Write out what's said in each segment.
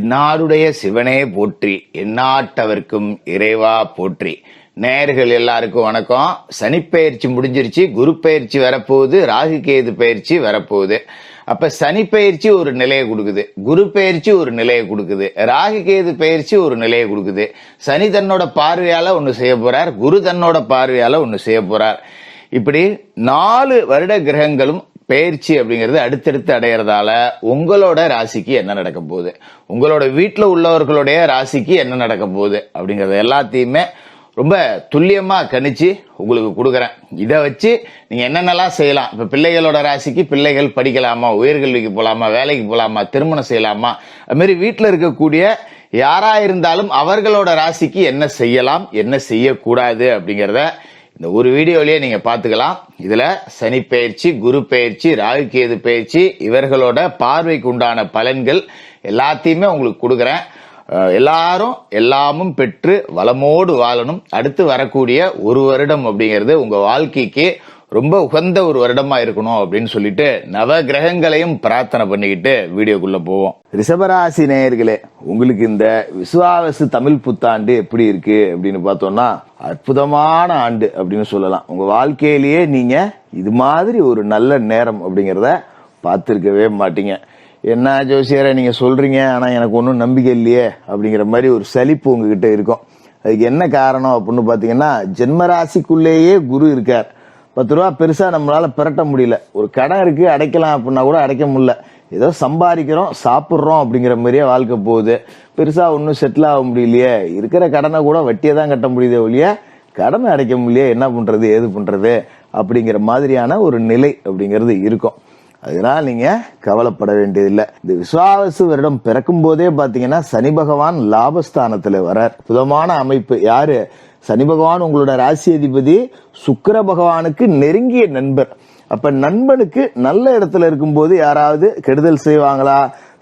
என்னாருடைய சிவனே போற்றி எந்நாட்டவர்க்கும் இறைவா போற்றி. நேர்கள் எல்லாருக்கும் வணக்கம். சனிப்பெயர்ச்சி முடிஞ்சிருச்சு குரு பயிற்சி வரப்போகுது ராகு கேது பயிற்சி வரப்போகுது. அப்ப சனி பயிற்சி ஒரு நிலையை கொடுக்குது குரு பயிற்சி ஒரு நிலையை கொடுக்குது ராகு கேது பயிற்சி ஒரு நிலையை கொடுக்குது. சனி தன்னோட பார்வையால ஒன்று செய்ய போறார் குரு தன்னோட பார்வையால ஒன்று செய்ய போறார். இப்படி நாலு வருட கிரகங்களும் பயிற்சி அப்படிங்கிறது அடுத்தடுத்து அடையிறதால உங்களோட ராசிக்கு என்ன நடக்க போகுது? உங்களோட வீட்டில் உள்ளவர்களுடைய ராசிக்கு என்ன நடக்க போகுது? அப்படிங்கிறது எல்லாத்தையுமே ரொம்ப துல்லியமாக கணிச்சு உங்களுக்கு கொடுக்குறேன். இதை வச்சு நீங்கள் என்னென்னலாம் செய்யலாம்? இப்போ பிள்ளைகளோட ராசிக்கு பிள்ளைகள் படிக்கலாமா? உயர்கல்விக்கு போகலாமா வேலைக்கு போகலாமா திருமணம் செய்யலாமா? அதுமாரி வீட்டில் இருக்கக்கூடிய யாராக இருந்தாலும் அவர்களோட ராசிக்கு என்ன செய்யலாம்? என்ன செய்யக்கூடாது? அப்படிங்கிறத இந்த ஒரு வீடியோலயே நீங்க பாத்துக்கலாம். இதுல சனி பயிற்சி குரு பயிற்சி ராகு கேது பயிற்சி இவர்களோட பார்வைக்கு உண்டான பலன்கள் எல்லாத்தையுமே உங்களுக்கு கொடுக்குறேன். எல்லாரும் எல்லாமும் பெற்று வளமோடு வாழணும். அடுத்து வரக்கூடிய ஒரு வருடம் அப்படிங்கிறது உங்க வாழ்க்கைக்கு ரொம்ப உகந்த ஒரு வருடமா இருக்கணும் அப்படின்னு சொல்லிட்டு நவ கிரகங்களையும் பிரார்த்தனை பண்ணிக்கிட்டு வீடியோக்குள்ள போவோம். ரிஷபராசி நேயர்களே உங்களுக்கு இந்த விசுவாவசு தமிழ் புத்தாண்டு எப்படி இருக்கு அப்படின்னு பார்த்தோம்னா அற்புதமான ஆண்டு அப்படின்னு சொல்லலாம். உங்க வாழ்க்கையிலேயே நீங்க இது மாதிரி ஒரு நல்ல நேரம் அப்படிங்கிறத பார்த்துருக்கவே மாட்டீங்க. என்ன ஜோசியரை நீங்க சொல்றீங்க ஆனா எனக்கு ஒன்றும் நம்பிக்கை இல்லையே அப்படிங்கிற மாதிரி ஒரு சலிப்பு உங்ககிட்ட இருக்கும். அதுக்கு என்ன காரணம் அப்படின்னு பார்த்தீங்கன்னா ஜென்மராசிக்குள்ளேயே குரு இருக்கார். பத்து ரூபா பெருசா நம்மளால பிரட்ட முடியல. ஒரு கடன் இருக்கு அடைக்கலாம் அப்படின்னா கூட அடைக்க முடியல. ஏதோ சம்பாதிக்கிறோம் சாப்பிட்றோம் அப்படிங்கிற மாதிரியே வாழ்க்கை போகுது. பெருசாக ஒன்றும் செட்டில் ஆக முடியலையே. இருக்கிற கடனை கூட வட்டியை தான் கட்ட முடியுதே ஒழிய கடனை அடைக்க முடியலையே. என்ன பண்ணுறது ஏது பண்ணுறது அப்படிங்கிற மாதிரியான ஒரு நிலை அப்படிங்கிறது இருக்கும். அதனால் நீங்கள் கவலைப்பட வேண்டியதில்லை. இந்த விஸ்வாவசு வருடம் பிறக்கும் போதே பார்த்தீங்கன்னா சனி பகவான் லாபஸ்தானத்தில் வரார் புதமான அமைப்பு யாரு? சனி பகவான் உங்களோட ராசி அதிபதி சுக்கர பகவானுக்கு நெருங்கிய நண்பர். அப்ப நண்பனுக்கு நல்ல இடத்துல இருக்கும்போது யாராவது கெடுதல் செய்வாங்களா?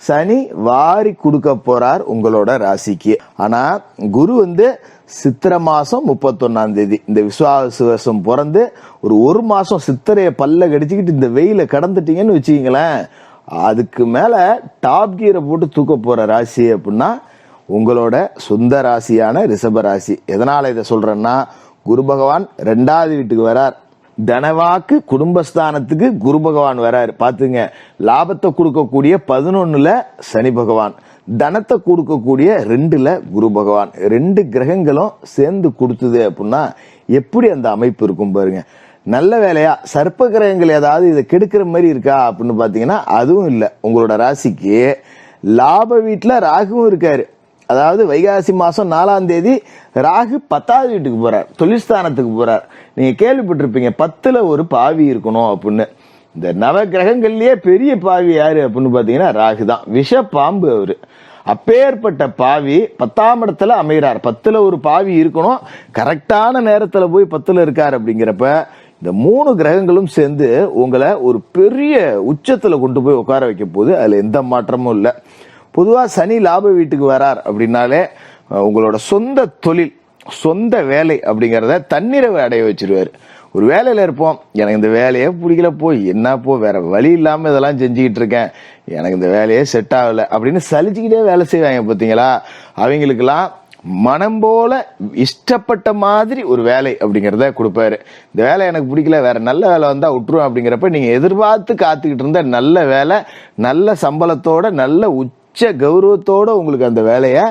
சனி வாரி கொடுக்க போறார் உங்களோட ராசிக்கு. ஆனா குரு வந்து சித்திர மாசம் முப்பத்தொன்னாம் தேதி. இந்த விசுவாச வருஷம் பிறந்து ஒரு ஒரு மாசம் சித்திரைய பல்ல கடிச்சுக்கிட்டு இந்த வெயில கடந்துட்டீங்கன்னு வச்சுக்கீங்களேன் அதுக்கு மேல டாப் கீரை போட்டு தூக்க போற ராசி அப்படின்னா உங்களோட சொந்த ராசியான ரிஷப ராசி. எதனால இதை சொல்றேன்னா குரு பகவான் ரெண்டாவது வீட்டுக்கு வரார். தனவாக்கு குடும்பஸ்தானத்துக்கு குரு பகவான் வராரு. பாத்துங்க லாபத்தை கொடுக்கக்கூடிய பதினொன்னுல சனி பகவான் தனத்தை கொடுக்கக்கூடிய ரெண்டுல குரு பகவான். ரெண்டு கிரகங்களும் சேர்ந்து கொடுத்தது அப்படின்னா எப்படி அந்த அமைப்பு இருக்கும் பாருங்க. நல்ல வேலையா சர்ப்ப கிரகங்கள் ஏதாவது இதை கெடுக்கிற மாதிரி இருக்கா அப்படின்னு பாத்தீங்கன்னா அதுவும் இல்லை. உங்களோட ராசிக்கு லாப வீட்டில் ராகுவும் இருக்காரு. அதாவது வைகாசி மாதம் நாலாம் தேதி ராகு பத்தாவது வீட்டுக்கு போகிறார் தொழிற்ஸ்தானத்துக்கு போகிறார் நீங்கள் கேள்விப்பட்டிருப்பீங்க பத்தில் ஒரு பாவி இருக்கணும் அப்படின்னு. இந்த நவ கிரகங்கள்லயே பெரிய பாவி யாரு அப்படின்னு பார்த்தீங்கன்னா ராகு தான். விஷ பாம்பு அவர். அப்பேற்பட்ட பாவி பத்தாம் இடத்துல அமைகிறார் பத்தில் ஒரு பாவி இருக்கணும். கரெக்டான நேரத்தில் போய் பத்தில் இருக்கார் அப்படிங்கிறப்ப இந்த மூணு கிரகங்களும் சேர்ந்து உங்களை ஒரு பெரிய உச்சத்தில் கொண்டு போய் உட்கார வைக்க போகுது. அதில் எந்த மாற்றமும் இல்லை. பொதுவாக சனி லாப வீட்டுக்கு வரார் அப்படின்னாலே உங்களோட சொந்த தொழில் சொந்த வேலை அப்படிங்கிறத தன்னிறைவு அடைய வச்சிருவார். ஒரு வேலையில் இருப்போம் எனக்கு இந்த வேலையே பிடிக்கல போய் என்ன போ வேற வழி இல்லாமல் இதெல்லாம் செஞ்சுக்கிட்டு இருக்கேன் எனக்கு இந்த வேலையே செட் ஆகல அப்படின்னு சலிச்சுக்கிட்டே வேலை செய்வாங்க பார்த்தீங்களா? அவங்களுக்கெல்லாம் மனம் போல இஷ்டப்பட்ட மாதிரி ஒரு வேலை அப்படிங்கிறத கொடுப்பாரு. இந்த வேலை எனக்கு பிடிக்கல வேற நல்ல வேலை வந்தா விட்டுருவோம் அப்படிங்கிறப்ப நீங்க எதிர்பார்த்து காத்துக்கிட்டு இருந்த நல்ல வேலை நல்ல சம்பளத்தோட நல்ல உச்ச கௌரவத்தோட உங்களுக்கு அந்த வேலையை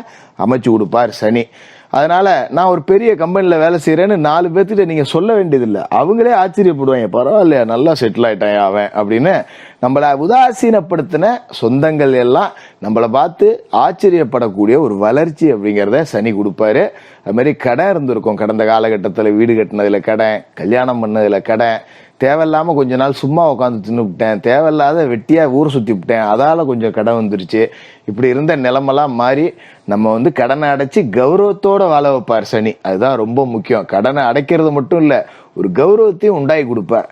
அமைச்சு கொடுப்பார் சனி. அதனால நான் ஒரு பெரிய கம்பெனியில் வேலை செய்கிறேன்னு நாலு பேர்த்திட்ட நீங்கள் சொல்ல வேண்டியதில்லை. அவங்களே ஆச்சரியப்படுவாங்க பரவாயில்லையா நல்லா செட்டில் ஆகிட்டான் அவன்? அப்படின்னு நம்மளை உதாசீனப்படுத்தின சொந்தங்கள் எல்லாம் நம்மளை பார்த்து ஆச்சரியப்படக்கூடிய ஒரு வளர்ச்சி அப்படிங்கிறத சனி கொடுப்பாரு. அதுமாரி கடை கடன் இருந்திருக்கும். கடந்த காலகட்டத்தில் வீடு கட்டினதில் கடன் கல்யாணம் பண்ணதில் கடன் தேவையில்லாமல் கொஞ்ச நாள் சும்மா உட்காந்து தின்னுவிட்டேன் தேவையில்லாத வெட்டியாக ஊர் சுற்றி விட்டேன் அதால் கொஞ்சம் கடன் வந்துருச்சு. இப்படி இருந்த நிலமெல்லாம் மாறி நம்ம வந்து கடனை அடைச்சி கௌரவத்தோட வாழ வைப்பார் சனி. அதுதான் ரொம்ப முக்கியம். கடனை அடைக்கிறது மட்டும் இல்லை ஒரு கௌரவத்தையும் உண்டாகி கொடுப்பார்.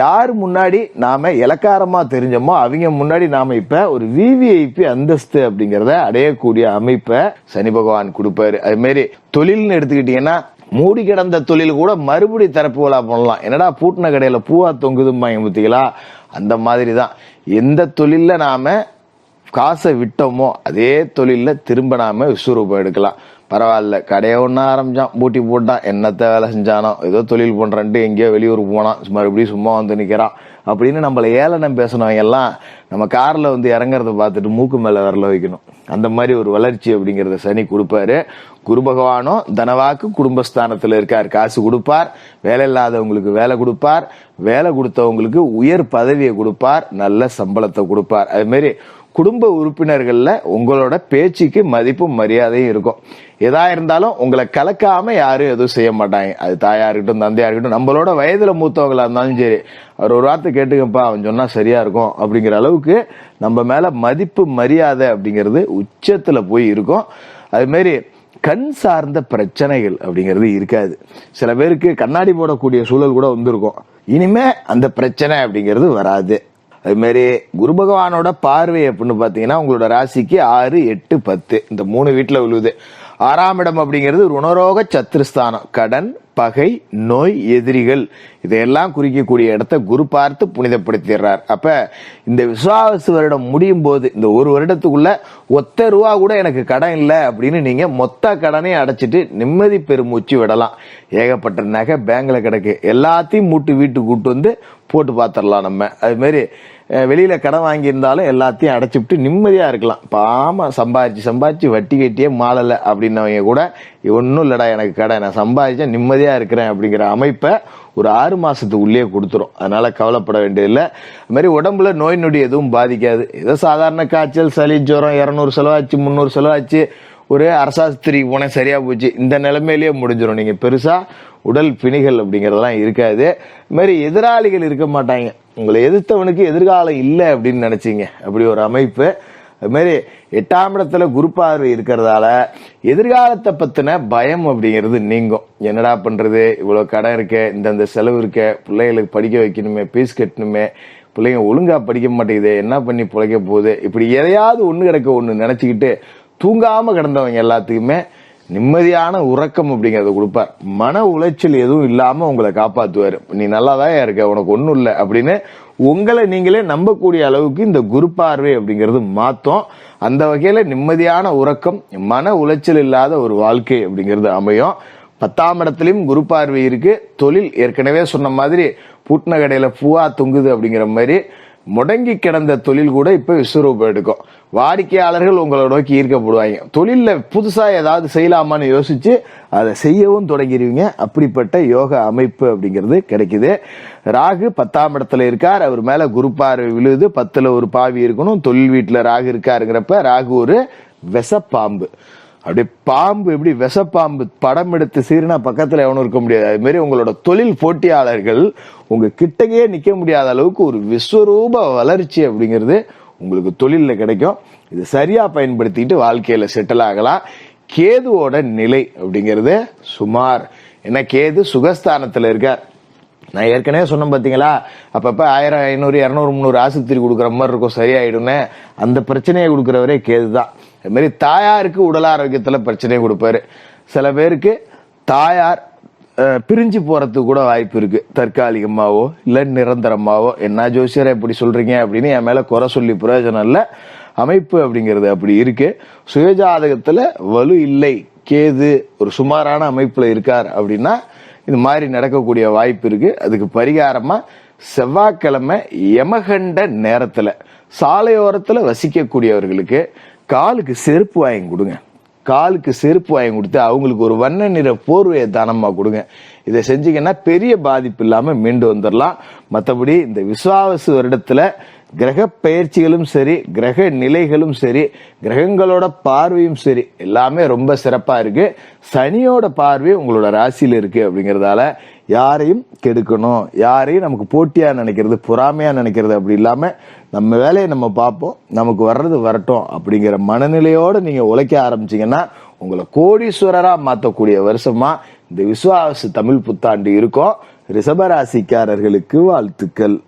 யார் முன்னாடி நாம் இலக்காரமாக தெரிஞ்சோமோ அவங்க முன்னாடி நாம் இப்போ ஒரு விவிஐபி அந்தஸ்து அப்படிங்கிறத அடையக்கூடிய அமைப்பை சனி பகவான் கொடுப்பாரு. அதுமாரி தொழில்னு எடுத்துக்கிட்டிங்கன்னா மூடி கிடந்த தொழில் கூட மறுபடி திறப்பு விழா பண்ணலாம் என்னடா பூட்டின கடையில பூவா தொங்குதும்பாங்க பார்த்தீங்களா அந்த மாதிரி தான் எந்த தொழில்ல நாம காசை விட்டோமோ அதே தொழில்ல திரும்ப நாம விஸ்வரூபம் எடுக்கலாம். பரவாயில்ல. கடையை ஒன்று ஆரம்பிச்சான். பூட்டி போட்டான். என்னத்த வேலை செஞ்சானோ? ஏதோ தொழில் பண்ணுறன்ட்டு எங்கேயோ வெளியூர் போனான். மறுபடியும் சும்மா வந்து நிற்கிறான் அப்படின்னு நம்மளை ஏளனம் பேசினவங்க எல்லாம் நம்ம காரில் வந்து இறங்குறத பார்த்துட்டு மூக்கு மேலே விரல வைக்கணும். அந்த மாதிரி ஒரு வளர்ச்சி அப்படிங்கிறத சனி கொடுப்பாரு. குரு பகவானும் தனவாக்கு குடும்பஸ்தானத்தில் இருக்கார். காசு கொடுப்பார். வேலை இல்லாதவங்களுக்கு வேலை கொடுப்பார். வேலை கொடுத்தவங்களுக்கு உயர் பதவியை கொடுப்பார். நல்ல சம்பளத்தை கொடுப்பார். அதுமாரி குடும்ப உறுப்பினர்களில் உங்களோட பேச்சுக்கு மதிப்பும் மரியாதையும் இருக்கும். எதா இருந்தாலும் உங்களை கலக்காம யாரும் எதுவும் செய்ய மாட்டாங்க. அது தாயா இருக்கட்டும் தந்தையா இருக்கட்டும் நம்மளோட வயதுல மூத்தவங்களா இருந்தாலும் சரி அவர் ஒரு வார்த்தை கேட்டுக்கப்பா அவன் சொன்னா சரியா இருக்கும் அப்படிங்கிற அளவுக்கு நம்ம மேல மதிப்பு மரியாதை அப்படிங்கிறது உச்சத்துல போய் இருக்கும். அது கண் சார்ந்த பிரச்சனைகள் அப்படிங்கிறது இருக்காது. சில பேருக்கு கண்ணாடி போடக்கூடிய சூழல் கூட வந்திருக்கும். இனிமே அந்த பிரச்சனை அப்படிங்கிறது வராது. அதுமாரி குரு பகவானோட பார்வை அப்படின்னு பார்த்தீங்கன்னா உங்களோட ராசிக்கு ஆறு எட்டு பத்து. இந்த மூணு வீட்டில் விழுவுது ஆறாம் இடம் அப்படிங்கிறது ருணரோக சத்துருஸ்தானம் கடன் பகை நோய் எதிரிகள். இதையெல்லாம் குறிக்கக்கூடிய இடத்த குரு பார்த்து புனிதப்படுத்திடுறார். அப்ப இந்த விசுவாச வருடம் முடியும் போது இந்த ஒரு வருடத்துக்குள்ள ஒத்த ரூபா கூட எனக்கு கடன் இல்லை அப்படின்னு நீங்க மொத்த கடனையும் அடைச்சிட்டு நிம்மதி பெருமூச்சு விடலாம். ஏகப்பட்ட நகை பேங்க்ல கிடக்கு. எல்லாத்தையும் மூட்டு வீட்டுக்கு கூட்டு வந்து போட்டு பார்த்துடலாம் நம்ம. அதுமாரி வெளியில கடன் வாங்கியிருந்தாலும் எல்லாத்தையும் அடைச்சிவிட்டு நிம்மதியா இருக்கலாம். பாமா சம்பாதிச்சு சம்பாதிச்சு வட்டி கட்டியே மாலலை அப்படின்னவங்க கூட ஒன்றும் இல்லடா எனக்கு கடை நான் சம்பாதிச்சா நிம்மதியா இருக்கிறேன் அப்படிங்கிற அமைப்பை ஒரு ஆறு மாசத்துக்குள்ளேயே கொடுத்துரும். அதனால் கவலைப்பட வேண்டியதில்லை. அது மாதிரி உடம்புல நோய் நொடி எதுவும் பாதிக்காது. ஏதோ சாதாரண காய்ச்சல் சளி ஜுரம் இரநூறு செலவாச்சு முந்நூறு செலவாச்சு. ஒரு அரசாஸ்திரி போனேன் சரியாக போச்சு. இந்த நிலைமையிலேயே முடிஞ்சிடும் நீங்கள் பெருசாக உடல் பிணிகள் அப்படிங்கிறதெல்லாம் இருக்காது. மாதிரி எதிராளிகள் இருக்க மாட்டாங்க. உங்களை எதிர்த்தவனுக்கு எதிர்காலம் இல்லை அப்படின்னு நினச்சிங்க. அப்படி ஒரு அமைப்பு. அது மாதிரி எட்டாம் இடத்துல குரு பார்வை இருக்கிறதால எதிர்காலத்தை பத்தின பயம் அப்படிங்கிறது நீங்கும். என்னடா பண்றது? இவ்வளவு கடன் இருக்கு இந்தந்த செலவு இருக்க பிள்ளைகளுக்கு படிக்க வைக்கணுமே பீஸ் கட்டணுமே பிள்ளைங்க ஒழுங்கா படிக்க மாட்டேங்குது என்ன பண்ணி பிழைக்க போகுது? இப்படி எதையாவது ஒண்ணு கிடக்க ஒண்ணு நினைச்சுக்கிட்டு தூங்காம கிடந்தவங்க எல்லாத்துக்குமே நிம்மதியான உறக்கம் அப்படிங்கறத கொடுப்பார். மன உளைச்சல் எதுவும் இல்லாம உங்களை காப்பாத்துவாரு. நீ நல்லாதான் இருக்க உனக்கு ஒண்ணும் இல்லை அப்படின்னு உங்களை நீங்களே நம்பக்கூடிய அளவுக்கு இந்த குரு பார்வை அப்படிங்கிறது மாற்றும் அந்த வகையில நிம்மதியான உறக்கம் மன உளைச்சல் இல்லாத ஒரு வாழ்க்கை அப்படிங்கிறது அமையும். பத்தாம் இடத்துலையும் குரு பார்வை இருக்கு. தொழில் ஏற்கனவே சொன்ன மாதிரி பூட்டின கடையில பூவா தொங்குது அப்படிங்கிற மாதிரி முடங்கி கிடந்த தொழில் கூட இப்ப விஸ்வரூபம் எடுக்கும். வாடிக்கையாளர்கள் உங்களை நோக்கி ஈர்க்கப்படுவாங்க. தொழில்ல புதுசா ஏதாவது செய்யலாமான்னு யோசிச்சு அதை செய்யவும் தொடங்கிடுவீங்க. அப்படிப்பட்ட யோக அமைப்பு அப்படிங்கிறது கிடைக்குது. ராகு பத்தாம் இடத்துல இருக்கார். அவர் மேல குரு பார்வை விழுது. பத்துல ஒரு பாவி இருக்கணும். தொழில் வீட்டுல ராகு இருக்காருங்கிறப்ப ராகு ஒரு விசப்பாம்பு அப்படியே பாம்பு எப்படி விஷப்பாம்பு படம் எடுத்து சீரினா பக்கத்தில் எவனும் இருக்க முடியாது. அது மாதிரி உங்களோட தொழில் போட்டியாளர்கள் உங்கள் கிட்டக்கே நிற்க முடியாத அளவுக்கு ஒரு விஸ்வரூப வளர்ச்சி அப்படிங்கிறது உங்களுக்கு தொழிலில் கிடைக்கும். இது சரியாக பயன்படுத்திட்டு வாழ்க்கையில் செட்டில் ஆகலாம். கேதுவோட நிலை அப்படிங்கிறது சுமார். என்ன கேது சுகஸ்தானத்தில் இருக்கார். நான் ஏற்கனவே சொன்னேன் பார்த்தீங்களா அப்பப்போ ஆயிரம் ஐநூறு இரநூறு முந்நூறு ஆஸ்பத்திரி கொடுக்குற மாதிரி இருக்கும். சரியாயிடும்னு. அந்த பிரச்சனையை கொடுக்குறவரே கேது தான் அது மாதிரி தாயாருக்கு உடல் ஆரோக்கியத்தில் பிரச்சனையை கொடுப்பாரு. சில பேருக்கு தாயார் பிரிஞ்சு போகிறதுக்கு கூட வாய்ப்பு இருக்குது தற்காலிகமாகவோ இல்லை நிரந்தரமாகவோ என்ன ஜோசியரை இப்படி சொல்கிறீங்க அப்படின்னு என் மேலே குறை சொல்லி பிரயோஜனம் இல்லை. அமைப்பு அப்படிங்கிறது அப்படி இருக்குது சுயஜாதகத்தில் வலு இல்லை. கேது ஒரு சுமாரான அமைப்பில் இருக்கார் அப்படின்னா இது மாதிரி நடக்கக்கூடிய வாய்ப்பு இருக்குது அதுக்கு பரிகாரமாக செவ்வாய்க்கிழமை யமகண்ட நேரத்தில் சாலையோரத்தில் வசிக்கக்கூடியவர்களுக்கு காலுக்கு செருப்பு வாங்கி கொடுங்க. காலுக்கு செருப்பு வாங்கி கொடுத்து அவங்களுக்கு ஒரு வண்ண நிற போர்வையை தானமாக கொடுங்க. இதை செஞ்சீங்கன்னா பெரிய பாதிப்பு இல்லாமல் மீண்டு வந்துடலாம் மற்றபடி இந்த விசுவாவசு வருடத்துல கிரக பயிற்சிகளும் சரி கிரக நிலைகளும் சரி கிரகங்களோட பார்வையும் சரி எல்லாமே ரொம்ப சிறப்பாக இருக்கு. சனியோட பார்வை உங்களோட ராசியில் இருக்கு அப்படிங்கிறதால யாரையும் கெடுக்கணும் யாரையும் நமக்கு போட்டியாக நினைக்கிறது பொறாமையாக நினைக்கிறது அப்படி இல்லாமல் நம்ம வேலையை நம்ம பார்ப்போம் நமக்கு வர்றது வரட்டும் அப்படிங்கிற மனநிலையோடு நீங்கள் உழைக்க ஆரம்பிச்சீங்கன்னா உங்களை கோடீஸ்வரராக மாற்றக்கூடிய வருஷமாக இந்த விசுவாச தமிழ் புத்தாண்டு இருக்கும். ரிஷபராசிக்காரர்களுக்கு வாழ்த்துக்கள்.